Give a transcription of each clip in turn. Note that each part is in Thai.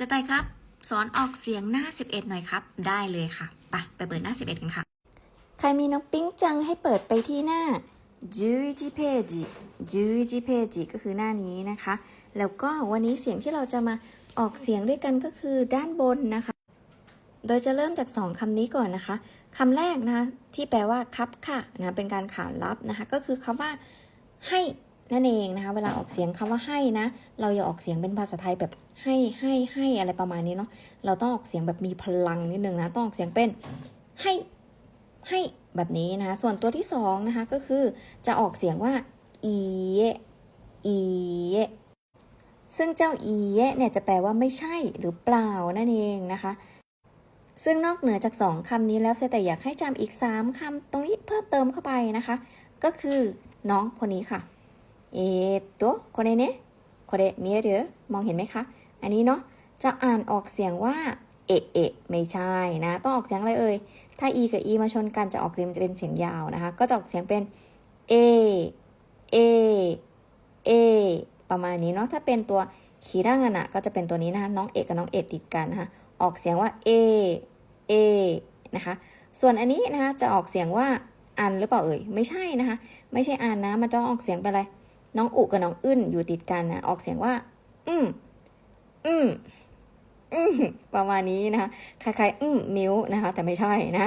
จะไตครับ สอนออกเสียงหน้า 11 หน่อยครับ ได้เลยค่ะไปไปเปิดหน้า 11 กันค่ะ ใครมีน้องปิ๊งจังให้เปิดไปที่หน้า11เพจ11เพจก็คือหน้านี้นะคะ แล้วก็วันนี้เสียงที่เราจะมาออกเสียงด้วยกันก็คือด้านบนนะคะ โดยจะเริ่มจาก 2คำนี้ก่อนนะคะคำแรกนะคะที่แปลว่าครับค่ะนะเป็นการขานรับนะคะ ก็คือคำว่าให้ นั่นเองนะคะ เวลาออกเสียงคำว่าให้นะ เราอย่าออกเสียงเป็นภาษาไทยแบบให้ให้ให้อะไรประมาณนี้เนาะ เราต้องออกเสียงแบบมีพลังนิดนึงนะ ต้องออกเสียงเป็นให้ให้แบบนี้นะคะส่วนตัวที่สองนะคะก็คือจะออกเสียงว่าอีเออีเอซึ่งเจ้าอีเอเนี่ยจะแปลว่าไม่ใช่หรือเปล่านั่นเองนะคะ ซึ่งนอกเหนือจาก2คำนี้แล้วแต่อยากให้จำอีก3คำตรงนี้เพิ่มเติมเข้าไปนะคะ ก็คือน้องคนนี้ค่ะ เอโตะคนนี้เนี่ยคนนี้มีหรือมองเห็นไหมคะ อันนี้เนาะ จะอ่านออกเสียงว่า เอะเอะไม่ใช่นะ ต้องออกเสียงอะไรเอ่ย ถ้า e กับ e มาชนกันจะออกเสียงเป็นเสียงยาวนะคะ ก็จะออกเสียงเป็น a a a ประมาณนี้เนาะ ถ้าเป็นตัวคีร่างานะก็จะเป็นตัวนี้นะคะ น้องเอกกับน้องเอติดกันนะคะ ออกเสียงว่า a a นะคะ ส่วนอันนี้นะคะ จะออกเสียงว่าอันหรือเปล่าเอ่ย ไม่ใช่นะคะ ไม่ใช่อันนะ มันต้องออกเสียงเป็นอะไร น้องอุกับน้องอึ้นอยู่ติดกันนะออกเสียงว่า อืมอืมอืมประมาณนี้นะคะคล้ายๆอืมมิวนะคะ แต่ไม่ใช่นะ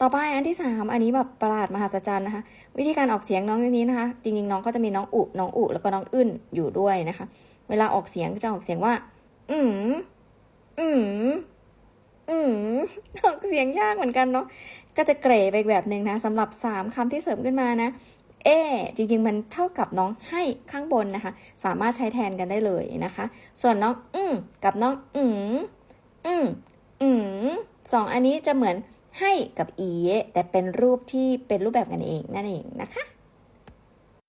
ต่อไปอันที่สามอันนี้แบบประหลาดมหัศจรรย์นะคะ วิธีการออกเสียงน้องในนี้นะคะ จริงๆน้องก็จะมีน้องอุน้องอุแล้วก็น้องอึ้นอยู่ด้วยนะคะ เวลาออกเสียงก็จะออกเสียงว่า อืมอืมอืมออกเสียงยากเหมือนกันเนาะก็จะเกรไปแบบหนึ่งนะสำหรับสามคำที่เสริมขึ้นมานะ เอจริง ๆ มันเท่ากับน้องให้ข้างบนนะคะ สามารถใช้แทนกันได้เลยนะคะ ส่วนน้องอืมกับน้องอืมอืมอืมสองอันนี้จะเหมือนให้กับอีแต่เป็นรูปที่เป็นรูปแบบกันเองนั่นเองนะคะ